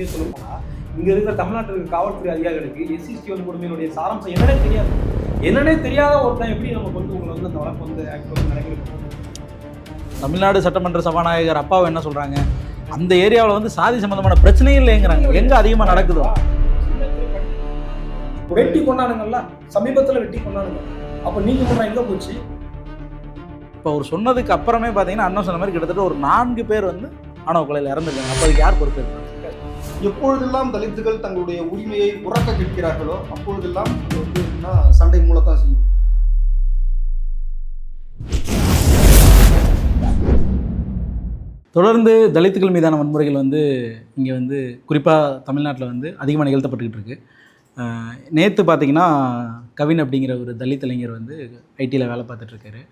உண்மையை சொல்லணும்னா இங்க இருக்கிற தமிழ்நாட்டில் இருக்கிற காவல்துறை அதிகாரிகளுக்கு எஸ்சிஸ்டி வந்து கொடுமையினுடைய சாராம்சம் என்னன்னே தெரியாது. என்னன்னே தெரியாத ஒருத்தன் எப்படி நமக்கு வந்து உங்களை வந்து அந்த வழக்கு வந்து நடைபெறும் தமிழ்நாடு சட்டமன்ற சபாநாயகர் அப்பாவை என்ன சொல்றாங்க? அந்த ஏரியாவில் வந்து சாதி சம்பந்தமான பிரச்சனையே இல்லைங்கிறாங்க. எங்க அதிகமா நடக்குதோ? வெட்டி கொண்டாடுங்கல்ல சமீபத்துல வெட்டி கொண்டாடுங்க. அப்ப நீங்க கூட எங்க போச்சு? இப்போ அவர் சொன்னதுக்கு அப்புறமே பார்த்தீங்கன்னா அண்ணன் சொன்ன மாதிரி கிட்டத்தட்ட ஒரு நான்கு பேர் வந்து ஆணவ கொலையில் இறந்துருக்காங்க. அப்போ அதுக்கு யார் பொறுப்பு எப்பொழுதெல்லாம் தலித்துகள் தங்களுடைய உரிமையை உறக்க கேட்கிறார்களோ அப்பொழுதெல்லாம் வந்து சண்டை மூலத்தான் செய்யும். தொடர்ந்து தலித்துகள் மீதான வன்முறைகள் வந்து இங்கே வந்து குறிப்பாக தமிழ்நாட்டில் வந்து அதிகமாக நிகழ்த்தப்பட்டுக்கிட்டு இருக்கு. நேற்று பார்த்தீங்கன்னா கவின் அப்படிங்கிற ஒரு தலித் இளைஞர் வந்து ஐடியில் வேலை பார்த்துட்டு இருக்காரு.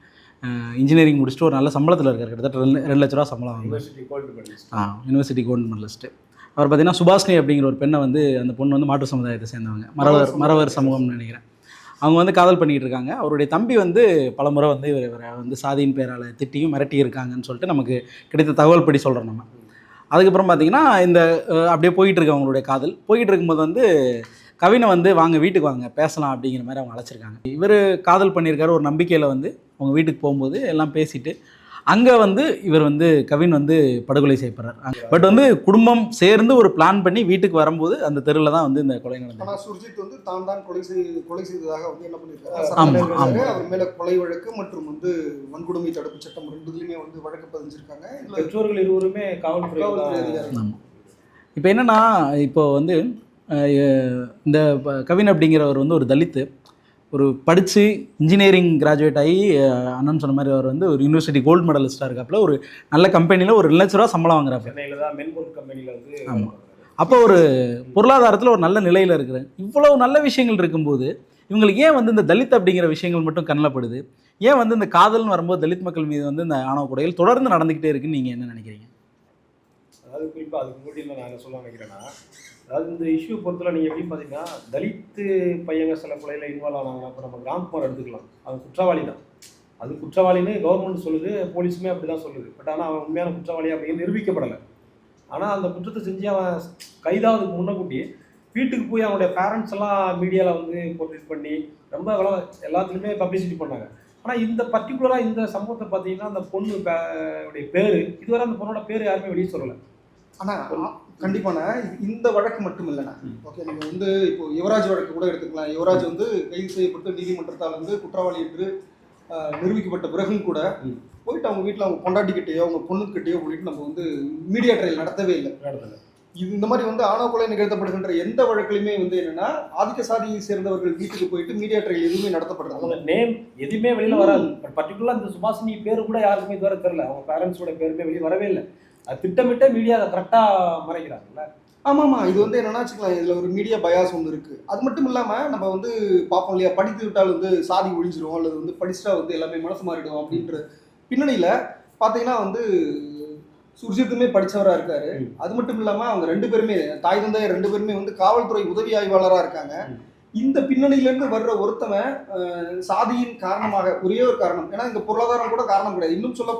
இன்ஜினியரிங் முடிச்சுட்டு ஒரு நல்ல சம்பளத்தில் இருக்கார். கிட்டத்தட்ட ரெண்டு ரெண்டு லட்ச ரூபா சம்பளம் வாங்குறாரு யூனிவர்சிட்டி கோல்டு மெடலிஸ்ட் ஆ யூனிவர்சிட்டி கோல்டு மெடலிஸ்ட்டு அவர் பார்த்தீங்கன்னா சுபாஷினி அப்படிங்கிற ஒரு பெண்ணை வந்து அந்த பொண்ணு வந்து மாற்று சமுதாயத்தை சேர்ந்தவங்க. மறவர் மறவர் சமூகம்னு நினைக்கிறேன். அவங்க வந்து காதல் பண்ணிக்கிட்டு இருக்காங்க. அவருடைய தம்பி வந்து பல முறை வந்து இவர் இவரை வந்து சாதியின் பேரால் திட்டியும் மிரட்டி இருக்காங்கன்னு சொல்லிட்டு நமக்கு கிடைத்த தகவல் படி சொல்கிறோம் நம்ம. அதுக்கப்புறம் பார்த்தீங்கன்னா இந்த அப்படியே போயிட்டு இருக்கு அவங்களுடைய காதல். போயிட்டு இருக்கும்போது வந்து கவினை வந்து வாங்க வீட்டுக்கு வாங்க பேசலாம் அப்படிங்கிற மாதிரி அவங்க அழைச்சிருக்காங்க. இவர் காதல் பண்ணியிருக்காரு ஒரு நம்பிக்கையில் வந்து அவங்க வீட்டுக்கு போகும்போது எல்லாம் பேசிட்டு அங்கே வந்து இவர் வந்து கவின் வந்து படுகொலை செய்யப்படுறார். பட் வந்து குடும்பம் சேர்ந்து ஒரு பிளான் பண்ணி வீட்டுக்கு வரும்போது அந்த தெருவில் தான் வந்து இந்த கொலை நடந்தது. ஆனா சுர்ஜித் வந்து தான் தான் கொலை செய்து கொலை செய்ததாக வந்து என்ன பண்ணியிருக்காரு ஆமா, சரணடைஞ்சிருக்காரு. ஆமா. அவர் மேல கொலை வழக்கு மற்றும் வந்து வன்கொடுமை தடுப்பு சட்டம் ரெண்டுலயுமே வந்து வழக்கு பதிஞ்சிருக்காங்க. இதுல பெற்றோர்கள் இருவருமே காவல்துறை அதிகாரி இப்போ என்னென்னா இப்போ வந்து இந்த கவின் அப்படிங்கிறவர் வந்து ஒரு தலித்து. ஒரு படித்து இன்ஜினியரிங் கிராஜுவேட் ஆகி அண்ணன் சொன்ன மாதிரி அவர் வந்து ஒரு யூனிவர்சிட்டி கோல்டு மெடலிஸ்ட்டாக இருக்காப்புல ஒரு நல்ல கம்பெனியில் ஒரு லட்ச ரூபா சம்பளம் வாங்குறாப்புல. சென்னையில தான் மென்பொருள் கம்பெனில வந்து ஆமா. அப்போ ஒரு பொருளாதாரத்தில் ஒரு நல்ல நிலையில் இருக்கிறேன். இவ்வளவு நல்ல விஷயங்கள் இருக்கும்போது இவங்களுக்கு ஏன் வந்து இந்த தலித் அப்படிங்கிற விஷயங்கள் மட்டும் கண்ணில் படுது? ஏன் வந்து இந்த காதல்னு வரும்போது தலித் மக்கள் மீது வந்து இந்த ஆணவ கொலைகள் தொடர்ந்து நடந்துக்கிட்டே இருக்குன்னு நீங்கள் என்ன நினைக்கிறீங்க? அதாவது குறிப்பாக அதுக்கு முன்னாடி நான் என்ன சொல்ல நினைக்கிறேன்னா அதாவது இந்த இஷ்யூ பொறுத்தவரை நீங்கள் எப்படி பார்த்தீங்கன்னா தலித்து பையங்க சில கொலையில் இன்வால்வ் ஆனாங்க அப்போ நம்ம ராம்குமார் எடுத்துக்கலாம். அவன் குற்றவாளி தான். அது குற்றவாளின்னு கவர்மெண்ட் சொல்லுது போலீஸுமே அப்படி தான் சொல்லுது. பட் ஆனால் அவன் உண்மையான குற்றவாளி அப்படின்னு நிரூபிக்கப்படலை. ஆனால் அந்த குற்றத்தை செஞ்சு அவன் கைதாவதுக்கு முன்னக்கூட்டி வீட்டுக்கு போய் அவனுடைய பேரண்ட்ஸ் எல்லாம் மீடியாவில் வந்து போர்ட்ரேட் பண்ணி ரொம்ப எல்லாத்துலேயுமே பப்ளிசிட்டி பண்ணாங்க. ஆனால் இந்த பர்டிகுலராக இந்த சம்பவத்தை பார்த்தீங்கன்னா அந்த பொண்ணு பே- உடைய பேர் இதுவரை அந்த பொண்ணோட பேர் யாருமே வெளியே சொல்லலை. ஆனால் கண்டிப்பான இந்த வழக்கு மட்டும் இல்லைண்ணா. ஓகே நீங்க வந்து இப்போ யுவராஜ் வழக்கு கூட எடுத்துக்கலாம். யுவராஜ் வந்து கைது செய்யப்பட்டு நீதிமன்றத்தால் வந்து குற்றவாளி என்று நிரூபிக்கப்பட்ட பிறகும் கூட. போயிட்டு அவங்க வீட்டில் அவங்க பொண்டாட்டிக்கிட்டேயோ அவங்க பொண்ணுக்கிட்டேயோ போயிட்டு நம்ம வந்து மீடியா ட்ரையல் நடத்தவே இல்லை. இடத்துல இது இந்த மாதிரி வந்து ஆணவ கொலை நிகழ்த்தப்படுகின்ற எந்த வழக்கிலுமே வந்து என்னன்னா ஆதிக்க சாதியை சேர்ந்தவர்கள் வீட்டுக்கு போயிட்டு மீடியா ட்ரையல் எதுவுமே நடத்தப்படுறது அவங்க நேம் எதுவுமே வெளியில வராது. பட் பர்டிகுலர் இந்த சுபாஷினி பேர் கூட யாருக்குமே இதுவரை தெரியல. அவங்க பேரண்ட்ஸோட பேருமே வெளியே வரவே இல்லை. அது திட்டமிட்ட மீடியா அதை கரெக்டாக மறைக்கிறாங்கல்ல? ஆமா ஆமா இது வந்து என்னன்னா வச்சுக்கலாம் இதுல ஒரு மீடியா பயாஸ் ஒன்று இருக்கு. அது மட்டும் இல்லாம நம்ம வந்து பார்ப்போம் இல்லையா படித்து விட்டால் வந்து சாதி ஒழிஞ்சிரும் அல்லது வந்து படிச்சுட்டா வந்து எல்லாமே மனசு மாறிடும் அப்படின்ற பின்னணியில பாத்தீங்கன்னா வந்து சுர்ஜித்துமே படிச்சவரா இருக்காரு. அது மட்டும் இல்லாம அவங்க ரெண்டு பேருமே தாய் தந்தையர் ரெண்டு பேருமே வந்து காவல்துறை உதவி ஆய்வாளரா இருக்காங்க. இந்த பின்னணியில இருந்து வர்ற ஒருத்தவன் சாதியின் காரணமாக ஒரே ஒரு காரணம். ஏன்னா இங்க பொருளாதாரம் கூட காரணம் கிடையாது. இன்னும் சொல்ல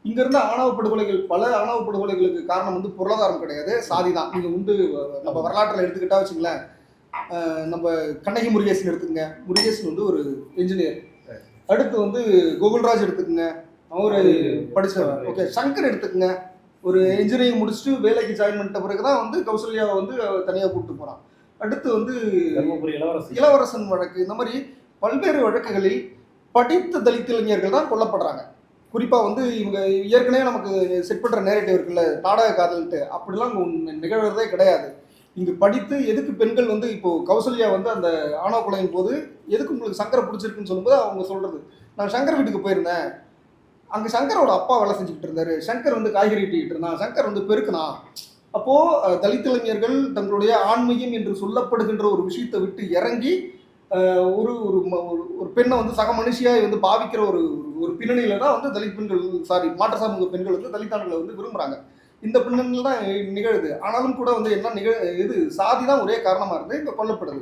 போனா இங்க இருந்த ஆணவ படுகொலைகள் பல ஆணவ படுகொலைகளுக்கு காரணம் வந்து பொருளாதாரம் கிடையாது. சாதி தான். நீங்க வந்து அஹ், நம்ம வரலாற்றில் எடுத்துக்கிட்டா வச்சுங்களேன் நம்ம கண்ணகி முருகேசன் எடுத்துக்கங்க. முருகேசன் வந்து ஒரு இன்ஜினியர் அடுத்து வந்து கோகுல்ராஜ் எடுத்துக்கங்க. அவரு படிச்சவர். ஓகே சங்கர் எடுத்துக்கங்க. ஒரு இன்ஜினியரிங் முடிச்சுட்டு வேலைக்கு ஜாயின் பண்ணிட்ட பிறகு தான் வந்து கௌசல்யாவை வந்து தனியாக கூப்பிட்டு போறான். அடுத்து வந்து தர்மபுரி இளவரசி இளவரசன் வழக்கு. இந்த மாதிரி பல்வேறு வழக்குகளில் படித்த தலித் இளைஞர்கள் தான் கொல்லப்படுறாங்க. குறிப்பாக வந்து இவங்க ஏற்கனவே நமக்கு செட் பண்ணுற நேரட்டிவ் இருக்குல்ல நாடக காதல்ட்டு அப்படிலாம் நிகழ்கிறதே கிடையாது. இங்கு படித்து எதுக்கு பெண்கள் வந்து இப்போது கௌசல்யா வந்து அந்த ஆணவ கொலையின் போது எதுக்கு உங்களுக்கு சங்கரை பிடிச்சிருக்குன்னு சொல்லும்போது அவங்க சொல்கிறது நான் சங்கர் வீட்டுக்கு போயிருந்தேன். அங்கே சங்கரோட அப்பா வேலை செஞ்சுக்கிட்டு இருந்தாரு. சங்கர் வந்து காய்கறி வெட்டிக்கிட்டு இருந்தான். சங்கர் வந்து பெருக்குனான் அப்போது தலித் இளைஞர்கள் தங்களுடைய ஆன்மீகம் என்று சொல்லப்படுகின்ற ஒரு விஷயத்தை விட்டு இறங்கி ஒரு ஒரு ஒரு- ஒரு பெண்ணை வந்து சக மனுஷியாக வந்து பாவிக்கிற ஒரு ஒரு பின்னணியில தான் வந்து தலித் பெண்கள் சாரி மாற்று சமூக பெண்கள் வந்து தலித் வந்து விரும்புகிறாங்க இந்த பின்னணியில் தான் நிகழுது. ஆனாலும் கூட வந்து என்ன நிகழ் இது சாதி தான் ஒரே காரணமாக இருந்து இங்க கொல்லப்படுது.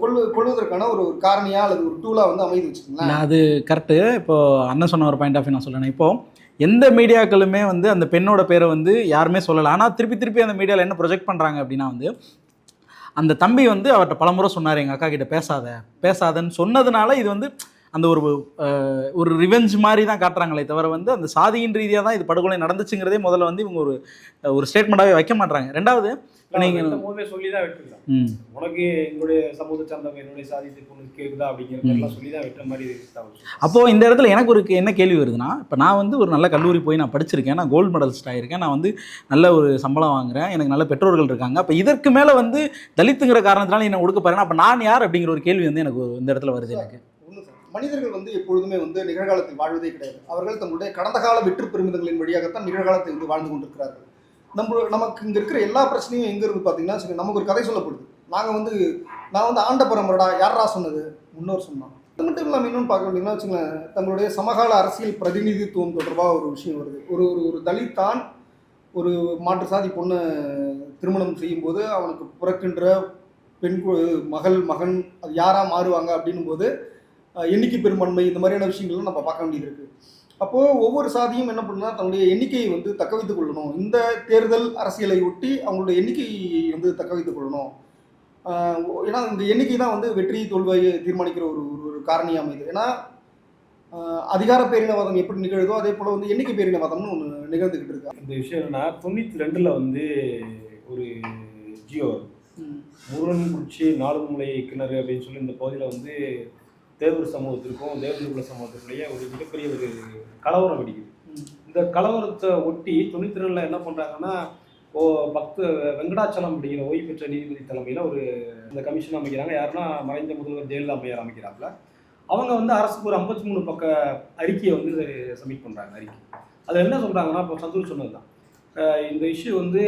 கொள்ளு கொள்வதற்கான ஒரு ஒரு காரணியாக அல்லது ஒரு டூலாக வந்து அமைதி வச்சுக்கோங்களேன். அது கரெக்டு இப்போ அண்ணன் சொன்ன ஒரு பாயிண்ட் ஆஃப் நான் சொல்லணும் இப்போ எந்த மீடியாக்களுமே வந்து அந்த பெண்ணோட பேரை வந்து யாருமே சொல்லலை. ஆனால் திருப்பி திருப்பி அந்த மீடியாவில் என்ன ப்ரொஜெக்ட் பண்ணுறாங்க அப்படின்னா வந்து அந்த தம்பி வந்து அவர்கிட்ட பலமுறை சொன்னார் எங்கள் அக்கா கிட்ட பேசாத. பேசாதன்னு சொன்னதுனால இது வந்து அந்த ஒரு ஒரு ரிவெஞ்ச் மாதிரி தான் காட்டுறாங்களே தவிர வந்து அந்த சாதியின் ரீதியாக தான் இது படுகொலை நடந்துச்சுங்கிறதே முதல்ல வந்து இவங்க ஒரு ஒரு ஸ்டேட்மெண்ட்டாகவே வைக்க மாட்டாங்க ரெண்டாவது நீங்க- வெட்டும் போதே சொல்லி தான் வெட்டுக்கிறான் ம். உனக்கு எங்களுடைய சமூகத்தை சார்ந்தவங்க என்னுடைய சாதியத்தை பொண்ணு கேட்குதா அப்படிங்கிற மாதிரிலாம் சொல்லி தான் வெட்டுற மாதிரி. அப்போது இந்த இடத்துல எனக்கு ஒரு என்ன கேள்வி வருதுன்னா இப்போ நான் வந்து ஒரு நல்ல கல்லூரி போய் நான் படிச்சிருக்கேன். நான் கோல்டு மெடலிஸ்ட் ஆகிருக்கேன் நான் வந்து நல்ல ஒரு சம்பளம் வாங்குறேன். எனக்கு நல்ல பெற்றோர்கள் இருக்காங்க. அப்போ இதற்கு மேலே வந்து தலித்துங்கிற காரணத்தினால என்ன ஒடுக்க போறேன்னா அப்போ நான் யார் அப்படிங்கிற ஒரு கேள்வி வந்து எனக்கு ஒரு- இந்த இடத்துல வருது எனக்கு. மனிதர்கள் வந்து எப்பொழுதுமே வந்து நிகழ்காலத்தில் வாழ்வதே கிடையாது. அவர்கள் தங்களுடைய கடந்த கால வெற்று பெருமிதங்களின் வழியாகத்தான் நிகழ்காலத்தை வந்து வாழ்ந்து கொண்டிருக்கிறார்கள். நம்ம நமக்கு இங்கே இருக்கிற எல்லா பிரச்சனையும் எங்கே இருந்து பார்த்தீங்கன்னா சரி, நமக்கு ஒரு கதை சொல்லப்படுது. நாங்கள் வந்து நான் வந்து ஆண்ட பரம்பரடா யாரா சொன்னது? முன்னோர் சொன்னான். அது மட்டும் இல்லாமல் இன்னொன்று பார்க்க வேண்டியதுன்னா வச்சுங்களேன் தங்களுடைய சமகால அரசியல் பிரதிநிதித்துவம் தொடர்பாக ஒரு விஷயம் வருது. ஒரு ஒரு ஒரு தலித் தான் ஒரு மாற்று சாதி பொண்ணை திருமணம் செய்யும்போது அவனுக்கு பிறக்கின்ற பெண் மகள் மகன் அது யாராக மாறுவாங்க அப்படின்னும் போது எண்ணிக்கை பெரும்பான்மை இந்த மாதிரியான விஷயங்கள்லாம் நம்ம பார்க்க வேண்டியது இருக்குது அப்போ ஒவ்வொரு சாதியும் என்ன பண்ணுன்னா தன்னுடைய எண்ணிக்கையை வந்து தக்க வைத்துக் கொள்ளணும். இந்த தேர்தல் அரசியலை ஒட்டி அவங்களுடைய எண்ணிக்கையை வந்து தக்க வைத்துக் கொள்ளணும் ஏன்னா இந்த எண்ணிக்கை தான் வந்து வெற்றி தோல்வியை தீர்மானிக்கிற ஒரு ஒரு- ஒரு காரணி அமைது ஏன்னா அதிகார பேரினவாதம் எப்படி நிகழுதோ அதே போல வந்து எண்ணிக்கை பேரினவாதம்னு ஒன்று நிகழ்ந்துகிட்டு இருக்கு. இந்த விஷயம் என்னன்னா தொண்ணூற்றி ரெண்டில் வந்து ஒரு ஜியோ ம். முருகன்குறிச்சி நாலு மூலை கிணறு அப்படின்னு சொல்லி இந்த பகுதியில் வந்து தேவர் சமூகத்திற்கும் தேவதுகுல சமூகத்தினுடைய ஒரு மிகப்பெரிய ஒரு கலவரம் வெடிக்குது. இந்த கலவரத்தை ஒட்டி தொண்ணூற்றி ரெண்டில் என்ன பண்ணுறாங்கன்னா ஓ பக்த வெங்கடாச்சலம் அப்படிங்கிற ஓய்வு பெற்ற நீதிபதி தலைமையில் ஒரு இந்த கமிஷன் அமைக்கிறாங்க. யாருன்னா மறைந்த முதல்வர் ஜெயலலிதா அம்மையார் அமைக்கிறாப்புல. அவங்க வந்து அரசுக்கு ஒரு ஐம்பத்தி மூணு பக்க அறிக்கையை வந்து சப்மிட் பண்ணுறாங்க அறிக்கை. அதில் என்ன சொல்கிறாங்கன்னா இப்போ சந்தூர் சொன்னது தான் இந்த இஷ்யூ வந்து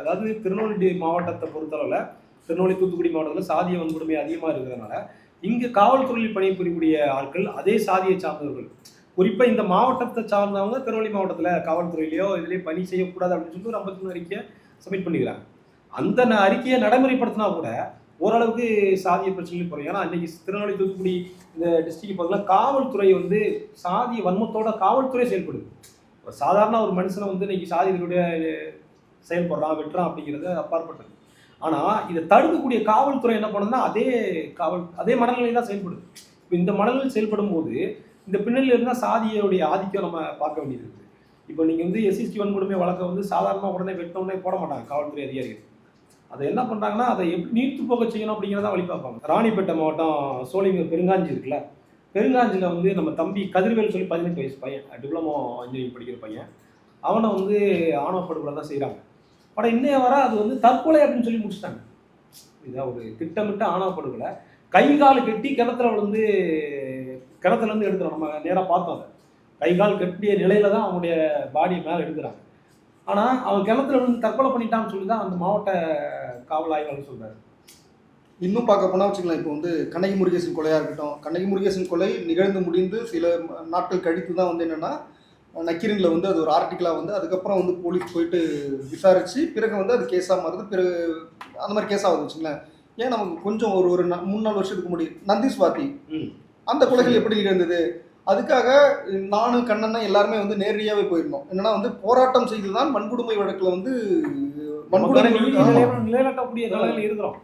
அதாவது திருநெல்வேலி மாவட்டத்தை பொறுத்தளவில் திருநெல்வேலி தூத்துக்குடி மாவட்டத்தில் சாதிய வன்கொடுமை அதிகமாக இருக்கிறதுனால இங்கே காவல்துறையில் பணிபுரியக்கூடிய ஆட்கள் அதே சாதியை சார்ந்தவர்கள். குறிப்பாக இந்த மாவட்டத்தை சார்ந்தவங்க திருவள்ளி மாவட்டத்தில் காவல்துறையிலையோ இதுலேயோ பணி செய்யக்கூடாது அப்படின்னு சொல்லிட்டு ஒரு ஐம்பத்தி மூணு அறிக்கையை சப்மிட் பண்ணிக்கிறாங்க. அந்த ந- அறிக்கையை நடைமுறைப்படுத்தினா கூட ஓரளவுக்கு சாதிய பிரச்சனைகள் குறையும். ஏன்னா அன்றைக்கி திருநெல்வேலி தூத்துக்குடி இந்த டிஸ்ட்ரிக்ட் பார்த்தீங்கன்னா காவல்துறை வந்து சாதிய வன்மத்தோட காவல்துறை செயல்படுது. சாதாரண ஒரு மனுஷனை வந்து இன்னைக்கு சாதிகளுடைய செயல்படுறான் வெட்டுறான் அப்படிங்கிறது அப்பாற்பட்டது. ஆனால் இதை தடுக்கக்கூடிய காவல்துறை என்ன பண்ணுதுன்னா அதே காவல் அதே மனநிலையில் தான் செயல்படுது. இப்போ இந்த மனநிலையில் செயல்படும் போது இந்த பின்னணியில் இருந்தால் சாதியோடைய ஆதிக்கம் நம்ம பார்க்க வேண்டியது இருக்குது இப்போ நீங்கள் வந்து எஸ்சிஸ்டி வன்கொடுமை வழக்கை வந்து சாதாரணமாக உடனே வெட்ட உடனே போட மாட்டாங்க காவல்துறை அதிகாரிகள். அதை என்ன பண்ணுறாங்கன்னா அதை எப்படி நீர்த்து போக செய்யணும் அப்படிங்கிறத வழி பார்ப்பாங்க. ராணிப்பேட்டை மாவட்டம் சோழிங்க பெருங்காஞ்சி இருக்குல்ல பெருங்காஞ்சியில் வந்து நம்ம தம்பி கதிர்வேல் சொல்லி பதினெட்டு வயசு பையன் டிப்ளமோ இன்ஜினியரிங் படிக்கிற பையன். அவனை வந்து ஆணவப்படுகொலை தான் செய்கிறாங்க பட் இன்னைய வர அது வந்து தற்கொலை அப்படின்னு சொல்லி முடிச்சிட்டாங்க. இதான் ஒரு திட்டமிட்ட ஆணவ கை கால் கட்டி கிணத்துல விழுந்து கிணத்துல இருந்து எடுக்கிறோம். நம்ம நேராக பார்த்தோம் அதை. கை கால் கட்டிய நிலையில தான் அவனுடைய பாடி மேலே எடுக்கிறாங்க. ஆனால் அவன் கிணத்துல விழுந்து தற்கொலை பண்ணிட்டான்னு சொல்லி தான் அந்த மாவட்ட காவல் ஆய்வாளர் சொல்றாரு. இன்னும் பார்க்க போனால் வச்சுக்கலாம். இப்போ வந்து கண்ணகி முருகேசன் கொலையாக இருக்கட்டும். கண்ணகி முருகேசன் கொலை நிகழ்ந்து முடிந்து சில நாட்கள் கழித்து தான் வந்து என்னென்னா நக்கீரனில் வந்து அது ஒரு ஆர்டிக்கலாக வந்து அதுக்கப்புறம் வந்து போலீஸ் போயிட்டு விசாரித்து பிறகு வந்து அது கேஸாக மாறுது. பிறகு அந்த மாதிரி கேஸ் ஆகுது வச்சுங்களேன் ஏன் நமக்கு கொஞ்சம் ஒரு ஒரு மூணு நாலு வருஷத்துக்கு முன்னாடி நந்தி சுவாதி. அந்த கொலைகள் எப்படி நிகழ்ந்தது அதுக்காக நானும் கண்ணனும் எல்லாருமே வந்து நேரடியாகவே போயிருந்தோம். என்னன்னா வந்து போராட்டம் செய்து தான் வன்கொடுமை வழக்கில் வந்து வன்கொடுமை இருக்கிறோம்.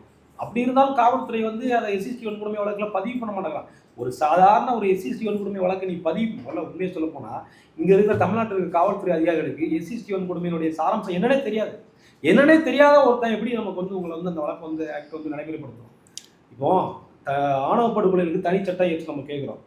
அப்படி இருந்தாலும் காவல்துறை வந்து அதை எஸ்சிஸ்டி வன்கொடுமை வழக்கில் பதிவு பண்ண மாட்டாங்க ஒரு சாதாரண ஒரு எஸ்சிஸ்டி வன்கொடுமை வழக்கு நீ பதிவு முதல்ல உண்மையை சொல்ல போனால் இங்கே இருக்கிற தமிழ்நாட்டில் இருக்கிற காவல்துறை அதிகாரிகளுக்கு எஸ்சிஸ்டி வன்கொடுமையினுடைய சாராம்சம் என்னன்னே தெரியாது. என்னன்னே தெரியாத ஒருத்தன் எப்படி நமக்கு வந்து உங்களை வந்து அந்த வழக்கு வந்து ஆக்ட் வந்து நடைமுறைப்படுத்தும் இப்போ ஆணவ படுகொலைகளுக்கு தனி சட்டம் ஏற்று நம்ம கேட்குறோம்.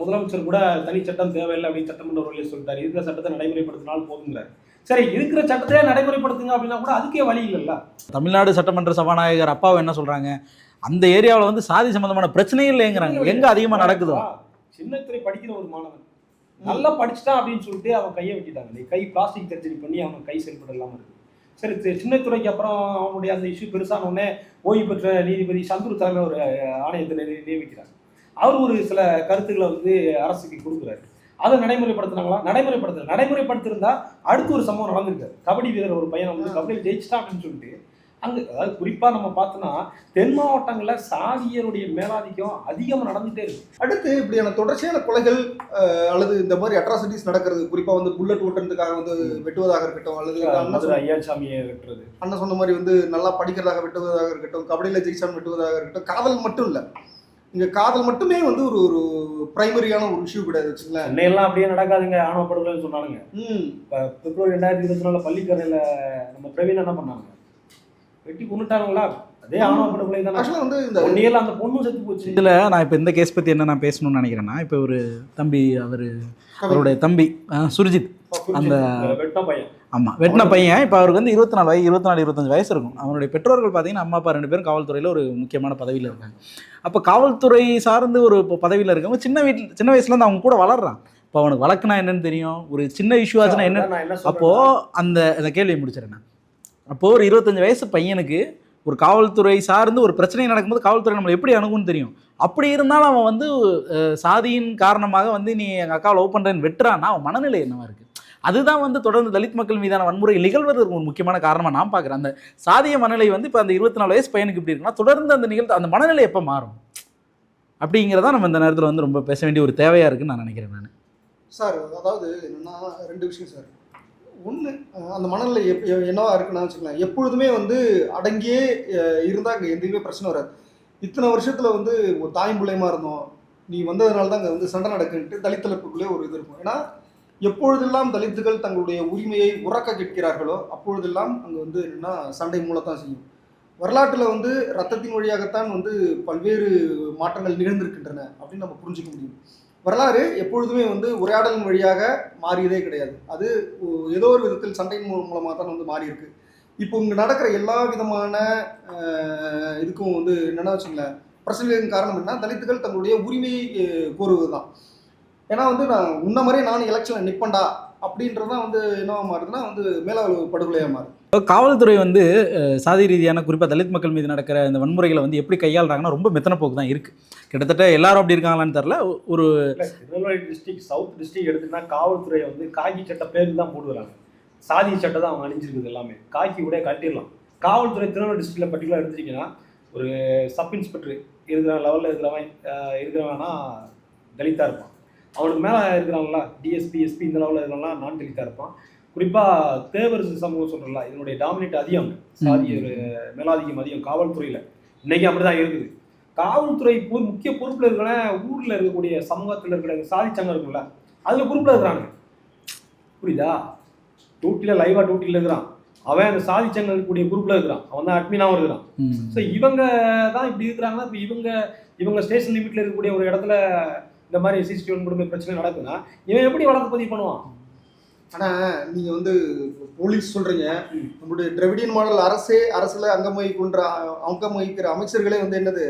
முதலமைச்சர் கூட தனி சட்டம் தேவையில்லை அப்படின்னு சட்டமன்ற உரையில சொல்லிட்டார். இருக்கிற சட்டத்தை நடைமுறைப்படுத்தினால் போதுங்கிறார் சரி இருக்கிற சட்டத்தையே நடைமுறைப்படுத்துங்க அப்படின்னா கூட அதுக்கே வழி இல்லைல்ல. தமிழ்நாடு சட்டமன்ற சபாநாயகர் அப்பாவை என்ன சொல்றாங்க? அந்த ஏரியாவில் வந்து சாதி சம்பந்தமான பிரச்சனையே இல்லைங்கிறாங்க. எங்க அதிகமா நடக்குதோ? சின்னத்துறை படிக்கிற ஒரு மாணவன். நல்லா படிச்சுட்டான் அப்படின்னு சொல்லிட்டு அவன் கையை வெட்டிட்டாங்க கை பிளாஸ்டிக் சர்ஜரி பண்ணி அவன் கை செயல்பட இல்லாமல் இருக்கு. சரி சின்னத்துறைக்கு அப்புறம் அவனுடைய அந்த இஷ்யூ பெருசான உடனே ஓய்வு பெற்ற நீதிபதி சந்துரு தலைமை ஒரு ஆணையத்தை நிய- நியமிக்கிறார். அவர் ஒரு சில கருத்துக்களை வந்து அரசுக்கு கொடுக்குறாரு. அதை நடைமுறைப்படுத்தினாங்களா? நடைமுறைப்படுத்தல. நடைமுறைப்படுத்திருந்தா அடுத்து ஒரு சம்பவம் நடந்திருக்காரு கபடி வீரர் ஒரு பையன் வந்து கபடியில் ஜெயிச்சிட்டான் அப்படின்னு சொல்லிட்டு அங்க அதாவது குறிப்பா நம்ம பார்த்தோம்னா தென் மாவட்டங்கள்ல சாதியருடைய மேலாதிக்கம் அதிகமா நடந்துட்டே இருக்கு. அடுத்து இப்படியான தொடர்ச்சியான கொலைகள் அல்லது இந்த மாதிரி அட்ராசிட்டிஸ் நடக்கிறது குறிப்பா வந்து புல்லட் ஓட்டுறதுக்காக வந்து வெட்டுவதாக இருக்கட்டும் அல்லது அண்ணன் மதுரை ஐயாசாமியை வெட்டுறது. அண்ணன் சொன்ன மாதிரி வந்து நல்லா படிக்கிறதாக வெட்டுவதாக இருக்கட்டும் கபடியில் ஜெயிச்சான் வெட்டுவதாக இருக்கட்டும் காதல் மட்டும் இல்லை. இங்க காதல் மட்டுமே வந்து ஒரு ஒரு பிரைமரியான ஒரு இஷ்யூ கிடையாது வச்சுங்களேன் சென்னையெல்லாம் அப்படியே நடக்காதுங்க ஆணவ படுகொலைன்னு சொன்னாலுங்க ம். இப்போ பிப்ரவரி ரெண்டாயிரத்தி இருபத்தி நாலு பள்ளிக்கரையில் நம்ம பிரவீன் என்ன பண்ணாங்க? வெட்டி கொண்டுட்டாங்களா அதே ஆணவ படுகொலை தானே. ஆக்சுவலாக வந்து இந்த ஒன் இயர்ல அந்த பொண்ணும் செத்து போச்சு. இதில் நான் இப்போ இந்த கேஸ் பற்றி என்ன நான் பேசணும்னு நினைக்கிறேன்னா இப்போ ஒரு தம்பி அவர் அவருடைய தம்பி அஹ், சுர்ஜித். அந்த வெட்ட பையன். ஆமாம் வெட்டின பையன். இப்போ அவருக்கு வந்து இருபத்தி நாலு வயசு இருபத்தி நாலு இருபத்தஞ்சு வயசு இருக்கும். அவருடைய பெற்றோர்கள் பார்த்தீங்கன்னா அம்மா அப்பா ரெண்டு பேரும் காவல்துறையில் ஒரு முக்கியமான பதவியில் இருக்காங்க. அப்போ காவல்துறை சார்ந்து ஒரு இப்போ பதவியில் இருக்கவங்க சின்ன வீட்டில் சின்ன வயசுலேருந்து அவங்க கூட வளர்றான். இப்போ அவனுக்கு வழக்குனா என்னன்னு தெரியும்? ஒரு சின்ன இஷ்யூ ஆச்சுன்னா என்ன? நான் என்ன அப்போ அந்த அந்த கேள்வியை முடிச்சிடறேன் நான். அப்போ ஒரு இருபத்தஞ்சு வயசு பையனுக்கு ஒரு காவல்துறை சார்ந்து ஒரு பிரச்சனை நடக்கும்போது காவல்துறை நம்மளை எப்படி அணுகும்னு தெரியும். அப்படி இருந்தாலும் அவன் வந்து சாதியின் காரணமாக வந்து நீ எங்கள் அக்கா லவ் பண்ணுறேன்னு வெட்டுறான்னா அவன் மனநிலை என்னவா இருக்குது அதுதான் வந்து தொடர்ந்து தலித் மக்கள் மீதான வன்முறை நிகழ்வதற்கு ஒரு முக்கியமான காரணமாக நான் பார்க்குறேன். அந்த சாதிய மனநிலை வந்து இப்போ அந்த இருபத்தி நாலு வயசு பையனுக்கு இப்படி இருக்குன்னா தொடர்ந்து அந்த நிகழ்வு அந்த மனநிலை எப்போ மாறும்? அப்படிங்கிறத நம்ம இந்த நேரத்தில் வந்து ரொம்ப பேச வேண்டிய ஒரு தேவையாக இருக்குன்னு நான் நினைக்கிறேன் நான். சார் அதாவது என்னென்னா ரெண்டு விஷயம் சார். ஒன்று அந்த மனநிலை எப் என்னவா இருக்குன்னா வச்சுக்கலாம் எப்பொழுதுமே வந்து அடங்கியே இருந்தால் அங்கே எதுவுமே பிரச்சனை வராது. இத்தனை வருஷத்தில் வந்து ஒரு தாய் பிள்ளையமா இருந்தோம். நீ வந்ததுனால தான் அங்கே வந்து சண்டை நடக்குன்ட்டு தலித் தளப்புக்குள்ளே ஒரு இது இருக்கும். ஏன்னா எப்பொழுதெல்லாம் தலித்துகள் தங்களுடைய உரிமையை உறக்க கேட்கிறார்களோ அப்பொழுதெல்லாம் அங்கே வந்து என்னென்னா சண்டை மூலத்தான் செய்யும். வரலாற்றில் வந்து ரத்தத்தின் வழியாகத்தான் வந்து பல்வேறு மாற்றங்கள் நிகழ்ந்திருக்கின்றன அப்படின்னு நம்ம புரிஞ்சுக்க முடியும். வரலாறு எப்பொழுதுமே வந்து உரையாடலின் வழியாக மாறியதே கிடையாது. அது ஏதோ ஒரு விதத்தில் சண்டையின் மூலமாக தான் வந்து மாறி இருக்கு இப்போ இங்கே நடக்கிற எல்லா விதமான இதுக்கும் வந்து என்னென்ன வச்சுங்களேன் பிரச்சனைகளின் காரணம் என்ன தலித்துகள் தங்களுடைய உரிமையை கோருவது தான் ஏன்னா வந்து நான் முன்ன மாதிரி நான் எலெக்ஷனில் நிற்பண்டா அப்படின்றதான் வந்து என்னவா மாறுதுன்னா வந்து மேலாளர் படுகொலையாக மாறுது. காவல்துறை வந்து சாதி ரீதியான குறிப்பாக தலித் மக்கள் மீது நடக்கிற இந்த வன்முறைகளை வந்து எப்படி கையாளுறாங்கன்னா ரொம்ப மெத்தன போக்கு தான் இருக்குது கிட்டத்தட்ட எல்லாரும் அப்படி இருக்காங்களான்னு தெரில ஒரு திருநெல்வேலி டிஸ்ட்ரிக்ட் சவுத் டிஸ்ட்ரிக்ட் எடுத்துன்னா காவல்துறை வந்து காக்கி சட்டை பேருக்கு தான் போடுறாங்க சாதி சட்டை தான் அவங்க அணிஞ்சிருக்குது எல்லாமே. காக்கி கூட கட்டிடலாம் காவல்துறை திருநெல்வேலி டிஸ்ட்ரிக்ட்ல பர்டிகுலர் எடுத்துட்டீங்கன்னா ஒரு சப் இன்ஸ்பெக்டர் இருக்கிற லெவலில் இருக்கிறவன் இருக்கிறவனா தலித்தா இருப்பான். அவனுக்கு மேலே இருக்கிறாங்களா டிஎஸ்பி எஸ்பி இந்த லெவலில் இருக்கிறவங்களாம் நான் தலித்தா இருப்பான். குறிப்பாக தேவர் சமூகம் சொல்கிறல இதனுடைய டாமினேட் அதிகம். சாதி ஒரு மேலாதிக்கம் அதிகம் காவல்துறையில். இன்னைக்கு அப்படிதான் இருக்குது. காவல்துறை பொ- முக்கிய பொறுப்பில் இருக்கிற ஊரில் இருக்கக்கூடிய சமூகத்தில் இருக்கிற சாதி சங்கம் இருக்குல்ல அதில் பொறுப்பில் இருக்கிறாங்க. புரியுதா? டியூட்டியில் லைவாக டியூட்டியில் இருக்கிறான். அவன் அந்த சாதி சங்கம் இருக்கக்கூடிய குரூப்பில் இருக்கிறான். அவன் தான் அட்மினாவும் இருக்கிறான். ஸோ இவங்க தான் இப்படி இருக்கிறாங்கன்னா இப்போ இவங்க இவங்க ஸ்டேஷன் லிமிட்ல இருக்கக்கூடிய ஒரு இடத்துல இந்த மாதிரி சிசிடிவி குடும்ப பிரச்சனை நடக்குதுன்னா இவன் எப்படி வழக்கு பதிவு பண்ணுவான்? நீங்கள் வந்து போலீஸ் சொல்கிறீங்க நம்முடைய திராவிடியன் மாடல் அரசே அரசில் அங்கம் வகிக்கின்ற அங்கம் வகிக்கிற அமைச்சர்களே வந்து என்னது?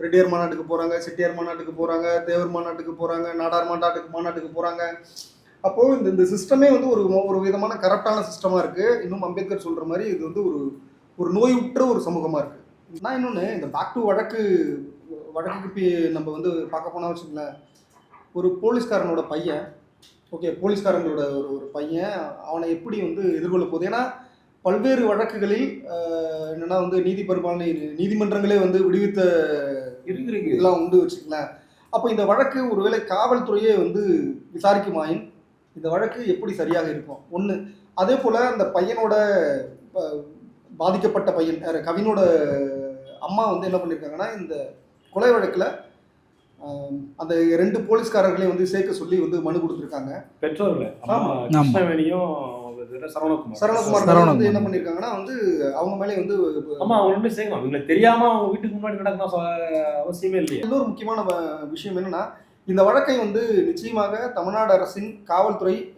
ரெட்டியார் மாநாட்டுக்கு போகிறாங்க செட்டியார் மாநாட்டுக்கு போகிறாங்க தேவர் மாநாட்டுக்கு போகிறாங்க நாடார் மாநாட்டுக்கு மாநாட்டுக்கு போகிறாங்க அப்போது இந்த இந்த சிஸ்டமே வந்து ஒரு ஒரு விதமான கரெக்டான சிஸ்டமாக இருக்குது இன்னும் அம்பேத்கர் சொல்கிற மாதிரி இது வந்து ஒரு ஒரு நோயுற்ற ஒரு சமூகமாக இருக்குது நான் இன்னொன்று இந்த பேக் டு வழக்கு வழக்குக்கு நம்ம வந்து பார்க்க போனால் வச்சுங்களேன் ஒரு போலீஸ்காரனோட பையன் ஓகே போலீஸ்காரங்களோட ஒரு ஒரு பையன் அவனை எப்படி வந்து எதிர்கொள்ள போகுது? ஏன்னா பல்வேறு வழக்குகளில் என்னன்னா வந்து நீதி பரிபாலனை நீதிமன்றங்களே வந்து விடுவித்த இதெல்லாம் உண்டு வச்சுக்கலாம் அப்போ இந்த வழக்கு ஒருவேளை காவல்துறையே வந்து விசாரிக்குமாயின் இந்த வழக்கு எப்படி சரியாக இருக்கும்? ஒன்று அதே போல் அந்த பையனோட பாதிக்கப்பட்ட பையன் கவினோட அம்மா வந்து என்ன பண்ணியிருக்காங்கன்னா இந்த கொலை வழக்கில் அந்த ரெண்டு போலீஸ்காரர்களையும் வந்து சேர்க்க சொல்லி வந்து மனு கொடுத்துருக்காங்க. பெற்றோர்கள். கிருஷ்ணவேணியும் சரவணகுமார்? வந்து. என்ன பண்ணியிருக்காங்கன்னா வந்து அவங்க மேலே வந்து ஆமா அவங்க ரெண்டு சேர்க்கணும். இவங்களுக்கு தெரியாம அவங்க வீட்டுக்கு முன்னாடி நடக்கணும் அவசியமே இல்லையே. இன்னொரு முக்கியமான வ- விஷயம் என்னன்னா இந்த வழக்கை வந்து நிச்சயமாக தமிழ்நாடு அரசின் காவல்துறை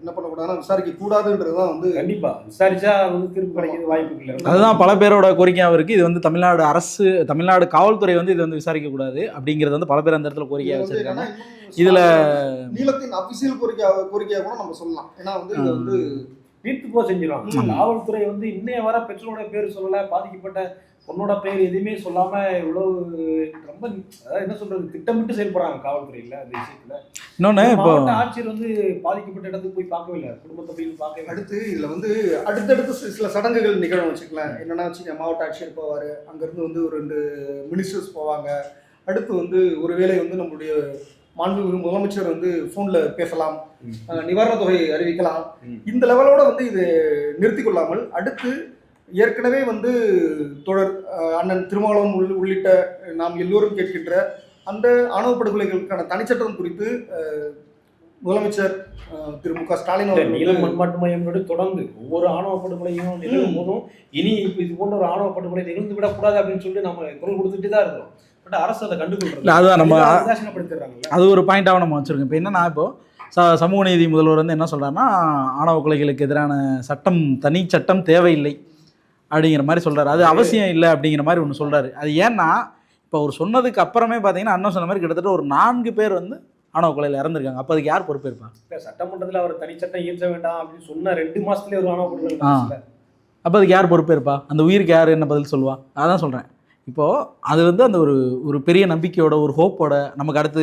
என்ன பண்ணக்கூடாதுன்னா விசாரிக்க கூடாதுன்றது தான் வந்து கண்டிப்பா. விசாரிச்சா அது வந்து தீர்ப்பு கிடைக்கிறது வாய்ப்பு இல்லை. அதுதான் பல பேரோட கோரிக்கையாகவும் இருக்குது இது வந்து தமிழ்நாடு அரசு தமிழ்நாடு காவல்துறை வந்து இது வந்து விசாரிக்கக்கூடாது அப்படிங்கிறது வந்து பல பேர் அந்த இடத்துல கோரிக்கையாக வச்சிருக்காங்க. இதுல நீளத்தின் அபிஷியல் கோரிக்கை கோரிக்கையாக கூட நம்ம சொல்லலாம். ஏன்னா வந்து இது வந்து தீர்த்து போக செஞ்சிடும். காவல்துறை வந்து இன்னைய வர பெற்றோரோட பேர் சொல்லல பாதிக்கப்பட்ட பொண்ணோட பேர் எதுவுமே சொல்லாம இவ்வளவு ரொம்ப அதாவது என்ன சொல்றது திட்டமிட்டு செயல்படுறாங்க காவல்துறையில அந்த விஷயத்துல இப்போ மாவட்ட ஆட்சியர் வந்து பாதிக்கப்பட்ட இடத்துக்கு போய் பார்க்கவே இல்லை குடும்பத்தை போய் பார்க்கவே இல்லை. அடுத்து இதுல வந்து அடுத்தடுத்து சில சடங்குகள் நிகழும் வச்சுக்கலாம் என்னன்னா வச்சுக்க மாவட்ட ஆட்சியர் போவாரு அங்கிருந்து வந்து ஒரு ரெண்டு மினிஸ்டர்ஸ் போவாங்க அடுத்து வந்து ஒருவேளை வந்து நம்மளுடைய மாண்புமிகு முதலமைச்சர் வந்து ஃபோன்ல பேசலாம். நிவாரண தொகை அறிவிக்கலாம். இந்த லெவலோட வந்து இது நிறுத்திக் கொள்ளாமல் அடுத்து ஏற்கனவே வந்து அஹ், அண்ணன் திருமாவளவன் உள்- உள்ளிட்ட நாம் எல்லோரும் கேட்கின்ற அந்த ஆணவ படுகொலைகளுக்கான தனிச்சட்டம் குறித்து முதலமைச்சர் திரு மு க ஸ்டாலின் அவர்கள் வந்து- பண்பாட்டு மையங்களோடு தொடர்ந்து ஒவ்வொரு ஆணவ படுகொலையும் நிகழும் போதும் இனி இப்ப இது போன்ற ஒரு ஆணவ படுகொலை நிகழ்ந்து விடக்கூடாது அப்படின்னு சொல்லிட்டு நம்ம குரல் கொடுத்துட்டு தான் இருக்கிறோம். அதுதான் நம்ம- அது ஒரு பாயிண்டாக நம்ம வச்சுருக்கோம். இப்போ என்னன்னா இப்போ ச சமூக நீதி முதல்வர் வந்து என்ன சொல்கிறாருன்னா ஆணவ கொலைகளுக்கு எதிரான சட்டம் தனி சட்டம் தேவையில்லை அப்படிங்கிற மாதிரி சொல்கிறாரு அது அவசியம் இல்லை அப்படிங்கிற மாதிரி ஒன்று சொல்கிறாரு அது ஏன்னா இப்போ அவர் சொன்னதுக்கு அப்புறமே பார்த்தீங்கன்னா அண்ணன் சொன்ன மாதிரி கிட்டத்தட்ட ஒரு நான்கு பேர் வந்து ஆணவ கொலையில் இறந்துருக்காங்க. அப்போ அதுக்கு யார் பொறுப்பேற்பா? சட்டமன்றத்துல அவர் தனிச்சட்டம் இயற்ற வேண்டாம் அப்படின்னு சொன்ன ரெண்டு மாசத்துலயே ஒரு ஆணவ. நடந்துச்சுல்ல. அப்போ அதுக்கு யார் பொறுப்பேற்பா? அந்த உயிருக்கு யார் என்ன பதில் சொல்லுவா? அதான் சொல்கிறேன் இப்போது அது வந்து அந்த ஒரு ஒரு பெரிய நம்பிக்கையோட ஒரு ஹோப்போட நமக்கு அடுத்து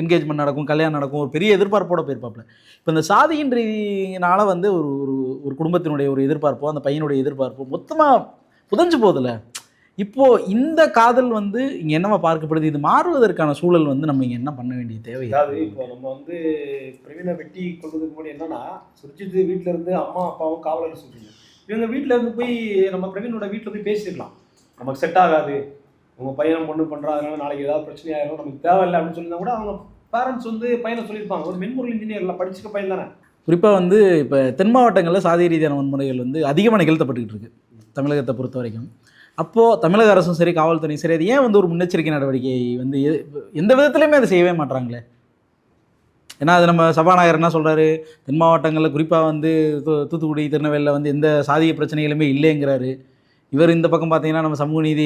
என்கேஜ்மெண்ட் நடக்கும் கல்யாணம் நடக்கும் ஒரு பெரிய எதிர்பார்ப்போட போயிருப்பாப்புல. இப்போ இந்த சாதியின் ரீதியினால வந்து ஒரு ஒரு ஒரு குடும்பத்தினுடைய ஒரு எதிர்பார்ப்போ அந்த பையனுடைய எதிர்பார்ப்போ மொத்தமாக புதஞ்சு போகுதுல. இப்போது இந்த காதல் வந்து இங்கே என்னவா பார்க்கப்படுது? இது மாறுவதற்கான சூழல் வந்து நம்ம இங்கே என்ன பண்ண வேண்டிய தேவை? அதாவது இப்போ நம்ம வந்து பிரவீனை வெட்டி கொள்வதற்கு முன்னாடி என்னன்னா சுர்ஜித் வீட்டிலேருந்து இருந்து அம்மா அப்பாவும் காவலர் சொல்றீங்க. இவங்க வீட்டிலேருந்து இருந்து போய் நம்ம பிரவீனோட வீட்டில் போய் பேசிருக்கலாம் நமக்கு செட் ஆகாது. உங்கள் பையனை பொண்ணு பண்றா அதனால நாளைக்கு ஏதாவது பிரச்சனை ஆயிரும் நமக்கு தேவையில்லை அப்படின்னு சொல்லியிருந்தா கூட அவங்க பேரண்ட்ஸ் வந்து பையனை சொல்லியிருப்பாங்க. ஒரு மென்பொருள் இன்ஜினியர்ல படிச்சுக்க பையன் தானே. குறிப்பாக வந்து இப்போ தென் மாவட்டங்களில் சாதி ரீதியான வன்முறைகள் வந்து அதிகமாக நிகழ்த்தப்பட்டுக்கிட்டு இருக்குது தமிழகத்தை பொறுத்த வரைக்கும். அப்போது தமிழக அரசும் சரி காவல்துறையும் சரி அது ஏன் வந்து ஒரு முன்னெச்சரிக்கை நடவடிக்கை வந்து எந்த விதத்துலையுமே அதை செய்யவே மாட்றாங்களே? ஏன்னா அது நம்ம சபாநாயகர் என்ன சொல்கிறாரு தென் மாவட்டங்களில் குறிப்பாக வந்து தூ- தூத்துக்குடி திருநெல்வேலியில் வந்து எந்த சாதிய பிரச்சனைகளுமே இல்லைங்கிறாரு. இவர் இந்த பக்கம் பார்த்தீங்கன்னா நம்ம சமூக நீதி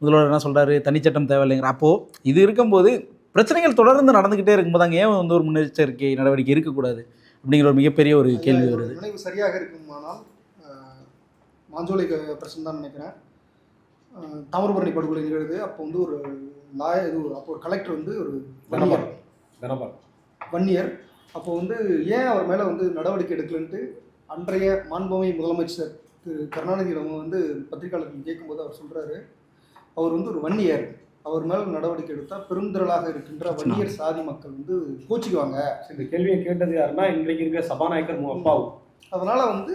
முதல்வர் என்ன சொல்கிறாரு தனிச்சட்டம் தேவையில்லைங்கிற. அப்போது இது இருக்கும்போது பிரச்சனைகள் தொடர்ந்து நடந்துக்கிட்டே இருக்கும்போது அங்கே ஏன் வந்து ஒரு முன்னெச்சரிக்கை நடவடிக்கை இருக்கக்கூடாது? அப்படிங்கிற ஒரு மிகப்பெரிய ஒரு கேள்வி வருது. நினைவு சரியாக இருக்குமானால் மாஞ்சோலை க- பிரச்சனை தான் நினைக்கிறேன் தாமிரபரணி படுகொலை நிகழுது அப்போ வந்து ஒரு லாய இது ஒரு- அப்போ ஒரு கலெக்டர் வந்து ஒரு வன்னியர். வன்னியர். அப்போ வந்து ஏன் அவர் மேலே வந்து நடவடிக்கை எடுக்கலன்ட்டு அன்றைய மாண்புமை முதலமைச்சர் திரு கருணாநிதியிடம் வந்து பத்திரிகையாளர்கள் கேட்கும்போது அவர் சொல்றாரு அவர் வந்து ஒரு வன்னியர். அவர் மேல நடவடிக்கை எடுத்தால் பெருந்திரளாக இருக்கின்ற வன்னியர் சாதி மக்கள் வந்து கோச்சிக்குவாங்க இந்த கேள்வியை கேட்டது யாருன்னா இன்றைக்கு இருக்கிற சபாநாயகர் அப்பாவும் அதனால வந்து